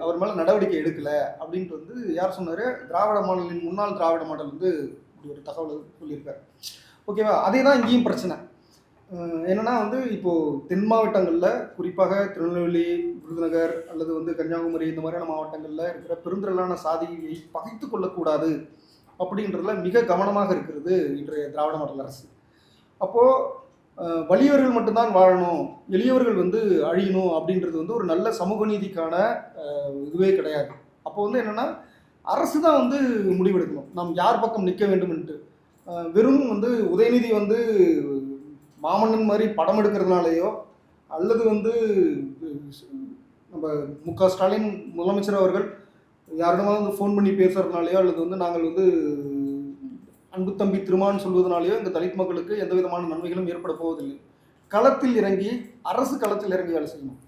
அவர் மேல நடவடிக்கை எடுக்கல அப்படின்ட்டு வந்து யார் சொன்னாரு? திராவிட மாடலின் முன்னாள் திராவிட மாடல் வந்து ஒரு தகவல் சொல்லியிருக்காரு. ஓகேவா? அதே தான் இங்கேயும் பிரச்சனை. என்னன்னா வந்து இப்போ தென் மாவட்டங்களில் குறிப்பாக திருநெல்வேலி விருதுநகர் அல்லது வந்து கன்னியாகுமரி இந்த மாதிரியான மாவட்டங்களில் இருக்கிற பெருந்திரளான சாதியை பகைத்து கொள்ளக்கூடாது அப்படின்றதுல மிக கவனமாக இருக்கிறது இன்றைய திராவிட மாடல் அரசு. அப்போ வலியவர்கள் மட்டும்தான் வாழணும் எளியவர்கள் வந்து அழியணும் அப்படின்றது வந்து ஒரு நல்ல சமூக நீதிக்கான இதுவே கிடையாது. அப்போ வந்து என்னென்னா அரசு தான் வந்து முடிவெடுக்கணும். நாம் யார் பக்கம் நிற்க வேண்டும்ன்ட்டு. வெறும் வந்து உதயநிதி வந்து மாமன்னன் மாதிரி படம் எடுக்கிறதுனாலையோ அல்லது வந்து நம்ம மு க ஸ்டாலின் முதலமைச்சர் அவர்கள் யாரிடமாவது வந்து ஃபோன் பண்ணி பேசுகிறதுனாலையோ அல்லது வந்து நாங்கள் வந்து அன்பு தம்பி திருமான்னு சொல்வதனாலேயோ இந்த தலித் மக்களுக்கு எந்த விதமான நன்மைகளும் ஏற்பட போவதில்லை. களத்தில் இறங்கி அரசு களத்தில் இறங்கி வேலை செய்யணும்.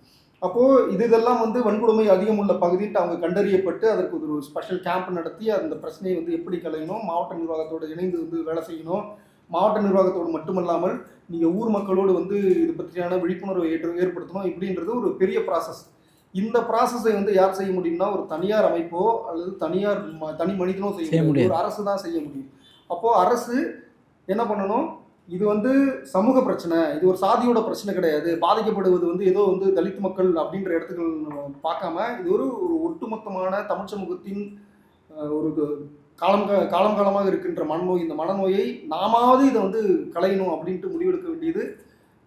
அப்போது இது இதெல்லாம் வந்து வன்கொடுமை அதிகம் உள்ள பகுதிட்டு அவங்க கண்டறியப்பட்டு அதற்கு ஒரு ஸ்பெஷல் கேம்ப் நடத்தி அந்த பிரச்சனையை வந்து எப்படி கலையணும் மாவட்ட நிர்வாகத்தோடு இணைந்து வந்து வேலை செய்யணும் மாவட்ட நிர்வாகத்தோடு மட்டுமல்லாமல் நீங்கள் ஊர் மக்களோடு வந்து இது பற்றியான விழிப்புணர்வை ஏற்று ஏற்படுத்தணும் இப்படின்றது ஒரு பெரிய ப்ராசஸ் இந்த ப்ராசஸை வந்து யார் செய்ய முடியும்னா ஒரு தனியார் அமைப்போ அல்லது தனியார் தனி மனிதனோ செய்ய முடியும். ஒரு அரசு தான் செய்ய முடியும். அப்போ அரசு என்ன பண்ணணும்? இது வந்து சமூக பிரச்சனை. இது ஒரு சாதியோட பிரச்சனை கிடையாது. பாதிக்கப்படுவது வந்து ஏதோ வந்து தலித் மக்கள் அப்படின்ற இடத்துக்கு பார்க்காம இது ஒரு ஒட்டுமொத்தமான தமிழ் சமூகத்தின் ஒரு காலம் காலம் காலமாக இருக்கின்ற மனநோய் இந்த மனநோயை நாமாவது இதை வந்து களையணும் அப்படின்ட்டு முடிவெடுக்க வேண்டியது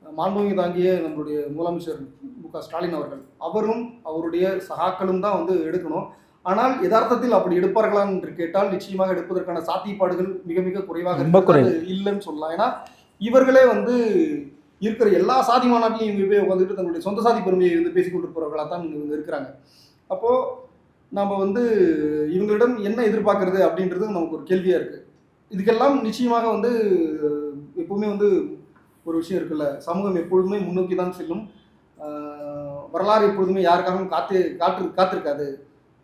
மாண்புமிகு தாங்கிய நம்மளுடைய முதலமைச்சர் மு க ஸ்டாலின் அவர்கள். அவரும் அவருடைய சகாக்களும் தான் வந்து எடுக்கணும். ஆனால் யதார்த்தத்தில் அப்படி எடுப்பார்களா என்று கேட்டால் நிச்சயமாக எடுப்பதற்கான சாத்தியப்பாடுகள் மிக மிக குறைவாக இல்லைன்னு சொல்லலாம். ஏன்னா இவர்களே வந்து இருக்கிற எல்லா சாதி மாநாட்டிலையும் இவங்க போய் உட்காந்துட்டு தங்களுடைய சொந்த சாதி பெருமையை வந்து பேசிக் கொண்டு போறவர்களாக தான் இவங்க இருக்கிறாங்க. அப்போ நாம் வந்து இவங்களிடம் என்ன எதிர்பார்க்கறது அப்படின்றது நமக்கு ஒரு கேள்வியாக இருக்குது இதுக்கெல்லாம் நிச்சயமாக வந்து எப்பவுமே வந்து ஒரு விஷயம் இருக்குல்ல. சமூகம் எப்பொழுதுமே முன்னோக்கி தான் செல்லும். வரலாறு எப்பொழுதுமே யாருக்காகவும் காத்து காற்று காத்திருக்காது.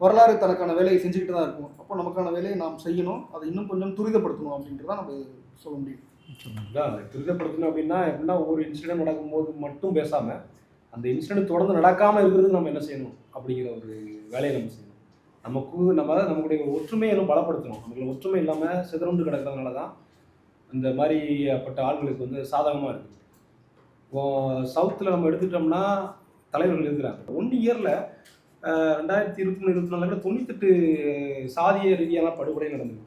வரலாறு தனக்கான வேலையை செஞ்சுக்கிட்டு தான் இருக்கும். அப்போ நமக்கான வேலையை நாம் செய்யணும். அதை இன்னும் கொஞ்சம் துரிதப்படுத்தணும் அப்படின்றத நம்ம சொல்ல முடியும். துரிதப்படுத்தணும் அப்படின்னா எப்படின்னா ஒவ்வொரு இன்சிடென்ட் நடக்கும்போது மட்டும் பேசாமல் அந்த இன்சிடென்ட் தொடர்ந்து நடக்காமல் இருக்கிறதுக்கு நம்ம என்ன செய்யணும்? அப்படிங்கிற ஒரு வேலையை நம்ம செய்யணும். நமக்கு நம்ம நம்மளுடைய ஒற்றுமையை பலப்படுத்தணும். நம்மளுக்கு ஒற்றுமை இல்லாமல் சிதறண்டு கிடக்கிறதுனால தான் இந்த மாதிரிப்பட்ட ஆள்களுக்கு வந்து சாதகமாக இருக்குது இப்போ சவுத்தில் நம்ம எடுத்துட்டோம்னா தலைவர்கள் இருக்கிறாங்க. ஒன் இயரில் ரெண்டாயிரத்தி இருபத்தி மூணு இருபத்தி நாலில் தொண்ணூத்தெட்டு சாதிய ரீதியான படுகொலை நடந்துருக்கு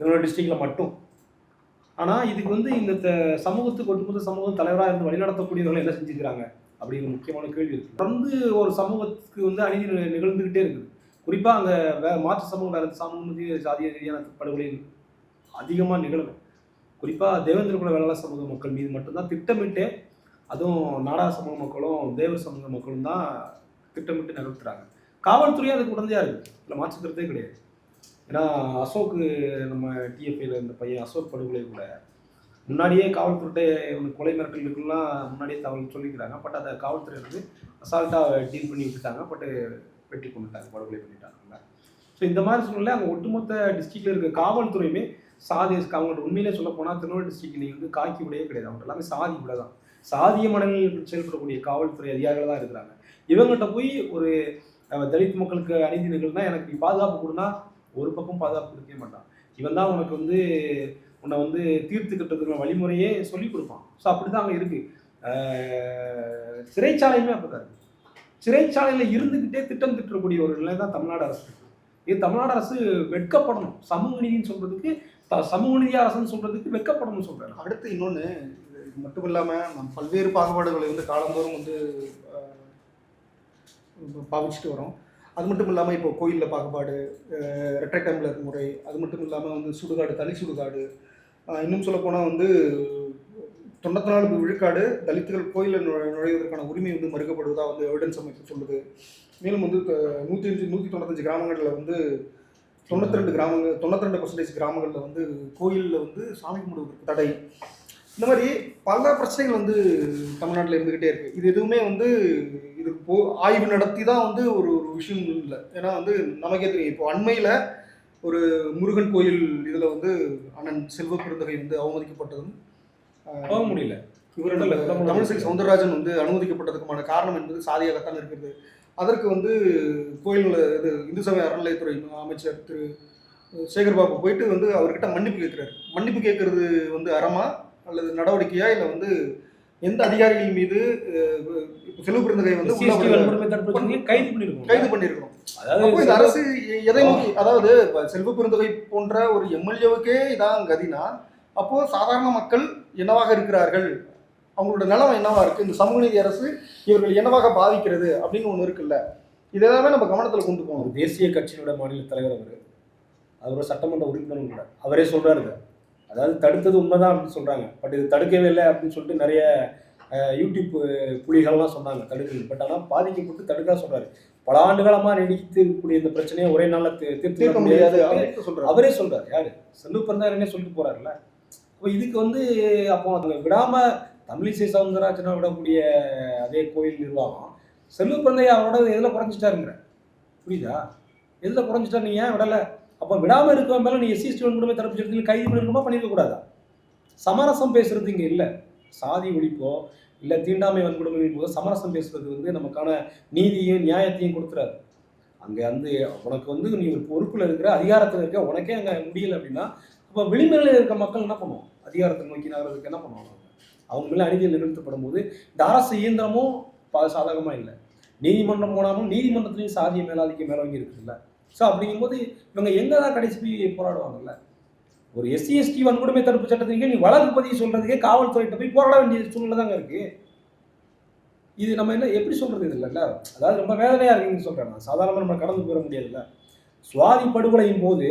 என்னோட டிஸ்ட்ரிக்டில் மட்டும். ஆனால் இதுக்கு வந்து இந்த த- சமூகத்துக்கு ஒட்டுமொத்த சமூகம் தலைவராக இருந்து வழிநடத்தக்கூடியவர்கள் என்ன செஞ்சுக்கிறாங்க அப்படிங்கிற முக்கியமான கேள்வி இருக்குது தொடர்ந்து ஒரு சமூகத்துக்கு வந்து அநீதி நி- இருக்குது. குறிப்பாக அங்கே வே மாற்று சமூகம் வேறு சமூகம் ஜாதிய ரீதியான படுகொலை அதிகமாக நிகழும். குறிப்பாக தேவேந்திர குல வேளாள சமூக மக்கள் மீது மட்டும்தான் திட்டமிட்டே அதுவும் நாடா சமூக மக்களும் தேவர் சமூக மக்களும் தான் திட்டமிட்டு நிகழ்த்துறாங்க காவல்துறையும் அதுக்கு உடந்தையாக இருக்குது இல்லை மாற்றுக்கிறதே கிடையாது. ஏன்னா அசோக்கு நம்ம டிஎஃப்ஐயில் இந்த பையன் அசோக் படுகொலை கூட முன்னாடியே காவல்துறை கொலை மிரட்டலுக்குலாம் முன்னாடியே தகவல் சொல்லிக்கிறாங்க. பட் அதை காவல்துறை வந்து அசால்ட்டாக டீல் பண்ணி விட்டுட்டாங்க பட்டு வெட்டி கொண்டுட்டாங்க படுகொலை பண்ணிட்டாங்க ஸோ இந்த மாதிரி சூழ்நிலை அங்கே ஒட்டுமொத்த டிஸ்ட்ரிக்டில் இருக்க காவல்துறையுமே சாதி அவங்கள்ட்ட உண்மையிலே சொல்ல போனால் திருநெல்வேலி டிஸ்ட்ரிக்ட் நீங்கள் வந்து காக்கி விடையே கிடையாது. அவங்க எல்லாமே சாதி விட தான். சாதிய மனநிலையில் செயல்படக்கூடிய காவல்துறை அதிகாரிகள் தான் இருக்கிறாங்க. இவங்ககிட்ட போய் ஒரு தலித் மக்களுக்கு அநீதி நிகழ்னா எனக்கு பாதுகாப்பு கொடுனா ஒரு பக்கம் பாதுகாப்பு கொடுக்கவே மாட்டான். இவன் தான் உனக்கு வந்து உன்னை வந்து தீர்த்து கட்டுறதுக்கு வழிமுறையே சொல்லி கொடுப்பான். ஸோ அப்படி தான் அங்கே இருக்குது சிறைச்சாலையுமே அப்படி தான் இருக்குது சிறைச்சாலையில் இருந்துக்கிட்டே திட்டம் திட்டக்கூடிய ஒரு நிலை தான் தமிழ்நாடு அரசு. இது தமிழ்நாடு அரசு வெட்கப்படணும். சமூக நீதினு சொல்றதுக்கு த- சமூக நீதி அரசுன்னு சொல்றதுக்கு வெட்கப்படணும்னு சொல்றேன் அடுத்து இன்னொன்று இது மட்டும் இல்லாமல் நம் பல்வேறு பாகுபாடுகளை வந்து காலந்தோறும் வந்து பாவிச்சுட்டு வரோம். அது மட்டும் இல்லாமல் இப்போ கோயிலில் பாகுபாடு ரெட்டை ரெக்டாங்கிளர் முறை அது மட்டும் இல்லாமல் வந்து சுடுகாடு தனி சுடுகாடு இன்னும் சொல்லப்போனால் வந்து தொண்ணூத்தி நாலு விழுக்காடு தலித்துகள் கோயிலில் நுழை நுழைவதற்கான உரிமை வந்து மறுக்கப்படுவதாக வந்து எவிடன்ஸ் அமைப்பு சொல்லுது. மேலும் வந்து நூற்றி அஞ்சு நூற்றி தொண்ணூத்தஞ்சு கிராமங்களில் வந்து தொண்ணூற்றி ரெண்டு கிராமங்கள் தொண்ணூற்றி ரெண்டு பர்சன்டேஜ் கிராமங்களில் வந்து கோயிலில் வந்து சாமி கும்பிடுவதற்கு தடை. இந்த மாதிரி பல பிரச்சனைகள் வந்து தமிழ்நாட்டில் இருந்துக்கிட்டே இருக்குது இது எதுவுமே வந்து இது போ ஆய்வு நடத்தி தான் வந்து ஒரு ஒரு விஷயம் இல்லை. ஏன்னா வந்து நமக்கே தெரியும். இப்போ அண்மையில் ஒரு முருகன் கோயில் இதில் வந்து அண்ணன் செல்வ பெருந்தகை வந்து அவமதிக்கப்பட்டதும் போக முடியல. இவர். தமிழிசை சவுந்தரராஜன் வந்து அனுமதிக்கப்பட்டதுக்குமான காரணம் என்பது சாதியாகத்தான் இருக்கிறது அதற்கு வந்து கோயில் இது இந்து சமய அறநிலையத்துறை அமைச்சர் திரு சேகர்பாபு போயிட்டு வந்து அவர்கிட்ட மன்னிப்பு கேட்குறாரு. மன்னிப்பு கேட்கறது வந்து அறமா அல்லது நடவடிக்கையா இல்லை வந்து எந்த அதிகாரிகள் மீது செல்வ பெருந்தகை வந்து கைது பண்ணிருக்கோம். கைது பண்ணியிருக்கணும் அதாவது இந்த அரசு எதை நோக்கி அதாவது செல்வ பெருந்தகை போன்ற ஒரு எம்எல்ஏவுக்கே இதான் கதினா அப்போ சாதாரண மக்கள் என்னவாக இருக்கிறார்கள்? அவங்களோட நிலைமை என்னவா இருக்கு? இந்த சமூக நீதி அரசு இவர்கள் என்னவாக பாதிக்கிறது? அப்படின்னு ஒன்று இருக்குல்ல. இதை எல்லாமே நம்ம கவனத்தில் கொண்டு போகணும். தேசிய கட்சியினோட மாநில தலைவர் அவர் அவர் ஒரு சட்டமன்ற உறுப்பினரும் கூட அவரே சொல்றாரு இதை. அதாவது தடுத்தது உண்மைதான் அப்படின்னு சொல்றாங்க. பட் இது தடுக்கவே இல்லை அப்படின்னு சொல்லிட்டு நிறைய யூடியூப் புலிகள்லாம் சொன்னாங்க தடுக்கல பட் ஆனால் பாதிக்கப்பட்டு தடுக்க சொல்றாரு. பல ஆண்டு காலமா நீடித்து இருக்கக்கூடிய இந்த பிரச்சனையை ஒரே நாளில் தீர்த்து முடியாது. அவரே சொல்றாரு. யாரு? செல்லு பிறந்தாருன்னே சொல்லிட்டு போறாருல்ல. இப்போ இதுக்கு வந்து அப்போ அதை விடாம தமிழிசை சவுந்தரராஜனை விடக்கூடிய அதே கோயில் நிர்வாகம் செல்வ பிறந்தைய அவரோட எதில் குறைஞ்சிட்டாருங்கிற புரியுதா? எதில் குறைஞ்சிட்டா நீ ஏன் விடலை? அப்போ விடாமல் இருக்க மேலே நீ எஸ்சி வன்கொடுமை தடுப்பு சட்டத்தில் கைது பண்ணிருக்கோமா பண்ணியிருக்கக்கூடாதா கூடாதா? சமரசம் பேசுறது இங்கே இல்லை. சாதி ஒழிப்போ இல்லை தீண்டாமை வன்கொடுமை போது சமரசம் பேசுறது வந்து நமக்கான நீதியும் நியாயத்தையும் கொடுத்துறாரு. அங்கே வந்து உனக்கு வந்து நீ ஒரு பொறுப்பில் இருக்கிற அதிகாரத்தில் இருக்க உனக்கே அங்கே முடியல அப்படின்னா அப்போ விளிம்புகளில் இருக்க மக்கள் என்ன பண்ணுவோம் அதிகாரத்தை நோக்கி நகர்றதுக்கு என்ன பண்ணுவாங்க? அவங்கள மேலே அநீதியில் நிகழ்த்தப்படும் போது இந்த அரசு இயந்திரமும் சாதகமாக இல்லை. நீதிமன்றம் போனாலும் நீதிமன்றத்துலேயும் சாதிய மேலாதிக்க மேலோங்கி இருக்குதுல்ல. ஸோ அப்படிங்கும்போது இவங்க எங்கே தான் கடைசி போய் போராடுவாங்கல்ல? ஒரு எஸ்சி எஸ்டி வன்கொடுமை தடுப்பு சட்டத்திற்கு நீ வழக்கு பதிவு சொல்கிறதுக்கே காவல்துறையிட்ட போய் போராட வேண்டிய சூழ்நிலை தாங்க இருக்குது இது நம்ம என்ன எப்படி சொல்கிறது இது இல்லைல்ல? அதாவது ரொம்ப வேதனையாக இருக்குன்னு சொல்கிறேன் நான். சாதாரணமாக நம்ம கடந்து போயிட முடியாதுல்ல. சுவாதி படுகொலையின் போது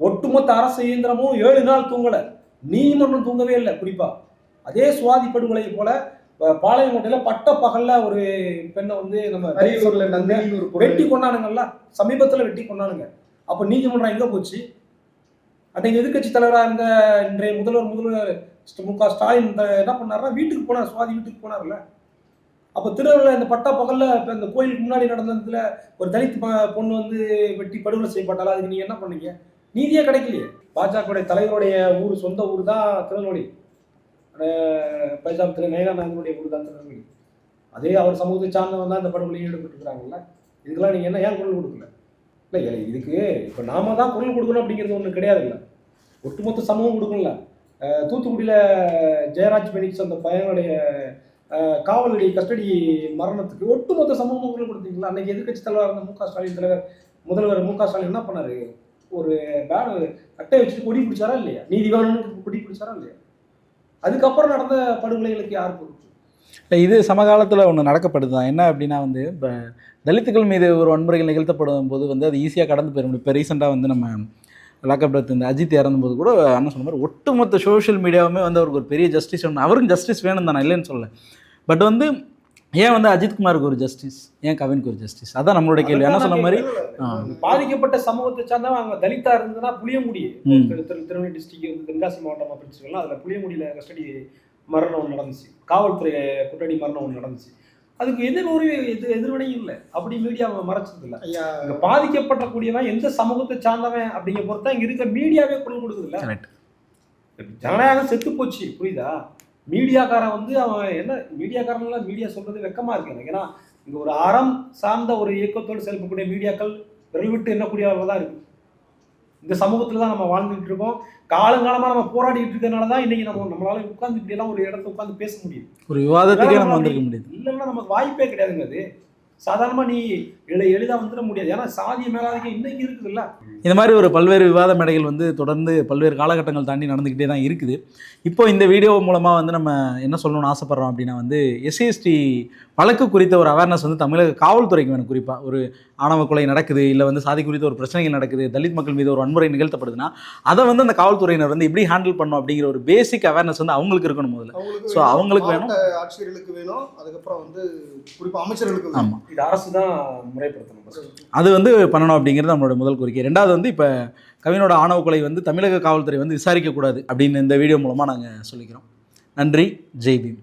ஒட்டுமொத்த அரசு இயந்திரமும் ஏழு நாள் தூங்கல. நீதிமன்றம் தூங்கவே இல்லை குறிப்பா. அதே சுவாதி படுகொலை போல பாளையங்கோட்டையில பட்ட பகல்ல ஒரு பெண்ணை வந்து நம்ம வெட்டி கொண்டானுங்கல்ல சமீபத்துல வெட்டி கொண்டானுங்க. அப்ப நீதிமன்றம் எங்க போச்சு? அன்றைக்கு எதிர்க்கட்சி தலைவராக இருந்த இன்றைய முதல்வர் முதல்வர் மு க ஸ்டாலின் இந்த என்ன பண்ணாருன்னா வீட்டுக்கு போனார் சுவாதி வீட்டுக்கு போனார்ல. அப்போ திருநெல்வேலியில் இந்த பட்டா பகல்ல இப்போ இந்த கோயிலுக்கு முன்னாடி நடந்ததுல ஒரு தலித் பொண்ணு வந்து வெட்டி படுகொலை செய்யப்பட்டால அதுக்கு நீங்க என்ன பண்ணீங்க? நீதியே கிடைக்கலையே. பாஜகவுடைய தலைவருடைய ஊர் சொந்த ஊர் தான் திருநெல்வேலி. அஹ் திரு நேகானந்தனுடைய ஊர் தான் திருநெல்வேலி. அதே அவர் சமூகத்தை சார்ந்தவங்க தான் இந்த படுகொலையில் ஈடுபட்டுருக்காங்கல்ல இதுக்கெல்லாம் நீங்கள் என்ன ஏன் குரல் கொடுக்கல? இல்லை இதுக்கு இப்போ நாம தான் குரல் கொடுக்கணும் அப்படிங்கிறது ஒன்று கிடையாது இல்லை ஒட்டுமொத்த சமூகம் கொடுக்கணும்ல. தூத்துக்குடியில் ஜெயராஜ் பெனிக்ஸ் அந்த பையனுடைய காவலுடைய கஸ்டடி மரணத்துக்கு ஒட்டுமொத்த சமூகம் குரல் கொடுத்தீங்களா? அன்னைக்கு எதிர்கட்சி தலைவராக இருந்த மு க ஸ்டாலின் தலைவர் முதல்வர் மு க ஸ்டாலின் என்ன பண்ணார்? ஒரு பேனு அட்டை வச்சுட்டு கொடி பிடிச்சாரா இல்லையா? நீதி வேணும்னு கொடி பிடிச்சாரா இல்லையா? அதுக்கப்புறம் நடந்த படுகொலைகளுக்கு யார் பொறுப்பு? இது சமகாலத்தில் ஒன்று நடக்கப்படுது தான் என்ன அப்படின்னா வந்து இப்போ தலித்துக்கள் மீது ஒரு வன்முறைகள் நிகழ்த்தப்படும் போது வந்து அது ஈஸியாக கடந்து போயிட முடியும் இப்போ ரீசெண்டாக வந்து நம்ம லாக்அப் டெத் இந்த அஜித் இறந்தபோது கூட அண்ணன் சொன்ன மாதிரி ஒட்டுமொத்த சோஷியல் மீடியாவுமே வந்து அவருக்கு ஒரு பெரிய ஜஸ்டிஸ் வேணும். அவருக்கும் ஜஸ்டிஸ் வேணும் தான் நான் இல்லைன்னு சொல்லலை. பட் வந்து ஏன் வந்து அஜித்குமாருக்கு ஒரு ஜஸ்டிஸ் ஏன் கவினுக்கு ஒரு ஜஸ்டிஸ் அதான் நம்மளுடைய கேள்வி. என்ன சொன்ன மாதிரி. பாதிக்கப்பட்ட சமூகத்தை சார்ந்தவங்க அவங்க தலித்தா இருந்ததுன்னா புளியங்குடி திருநெல்வேலி டிஸ்ட்ரிக்ட் வந்து தென்காசி மாவட்டமாக பிரிச்சுக்கலாம் அதில் புளியங்குடியில் கஸ்டடி மரணம் ஒன்று நடந்துச்சு. காவல்துறை குற்றடி மரணம் ஒன்று நடந்துச்சு. அதுக்கு எதிர் ஒரு எது எதிர்வினையும் இல்லை. அப்படி மீடியா மறைச்சது இல்லை. ஐயா. இங்க பாதிக்கப்படக்கூடியவன் எந்த சமூகத்தை சார்ந்தவன் அப்படிங்கிற பொறுத்தா இங்க இருக்க மீடியாவே குரல் கொடுக்குது இல்ல. ஜனநாயகம் செத்து போச்சு புரியுதா? மீடியாக்காரன் வந்து அவன் என்ன மீடியாக்காரன்லாம் மீடியா சொல்றது வெக்கமா இருக்கு எனக்கு. ஏன்னா இங்க ஒரு அறம் சார்ந்த ஒரு இயக்கத்தோடு செயல்படக்கூடிய மீடியாக்கள் விரல் விட்டு எண்ணக்கூடியவர்கள் தான் இருக்கு. இந்த சமூகத்துல தான் நம்ம வாழ்ந்துட்டு இருக்கோம். காலங்காலமா நம்ம போராடிட்டு இருக்கறனால தான் இன்னைக்கு நம்ம நம்மளால உட்கார்ந்து இப்படி எல்லாம் ஒரு இடத்துல உட்கார்ந்து பேச முடியுது. ஒரு விவாதத்துக்கே நம்ம வந்திருக்க முடியுது. இல்லைன்னா நமக்கு வாய்ப்பே கிடையாதுங்க அது சாதாரணமாக நீ எளி எளிதாக வந்துட முடியாது. ஏன்னா சாதிய மேலாதிக்கம் இன்னைக்கு இருக்குதுல்ல. இந்த மாதிரி ஒரு பல்வேறு விவாத மேடைகள் வந்து தொடர்ந்து பல்வேறு காலகட்டங்கள் தாண்டி நடந்துக்கிட்டே தான் இருக்குது. இப்போ இந்த வீடியோ மூலமாக வந்து நம்ம என்ன சொல்லணும்னு ஆசைப்பட்றோம் அப்படின்னா வந்து எஸ்சிஎஸ்டி வழக்கு குறித்த ஒரு அவேர்னஸ் வந்து தமிழக காவல்துறைக்கு வேணும். குறிப்பாக ஒரு ஆணவ கொலை நடக்குது இல்லை வந்து சாதி குறித்த ஒரு பிரச்சனைகள் நடக்குது தலித் மக்கள் மீது ஒரு வன்முறை நிகழ்த்தப்படுதுன்னா அதை வந்து அந்த காவல்துறையினர் வந்து எப்படி ஹேண்டில் பண்ணணும் அப்படிங்கிற ஒரு பேசிக் அவேர்னஸ் வந்து அவங்களுக்கு இருக்கணும் முதல்ல. So, அவங்களுக்கு வேணும். ஆட்சியர்களுக்கு வேணும். அதுக்கப்புறம் வந்து குறிப்பா அமைச்சர்களுக்கு ஆமாம் இது அரசு தான் முறைப்படுத்தணும். அது வந்து பண்ணணும் அப்படிங்கிறது நம்மளோட முதல் கோரிக்கை. ரெண்டாவது வந்து இப்போ கவினோட ஆணவ கொலை வந்து தமிழக காவல்துறை வந்து விசாரிக்கக்கூடாது அப்படின்னு இந்த வீடியோ மூலமாக நாங்கள் சொல்லிக்கிறோம். நன்றி. ஜெய் பீம்.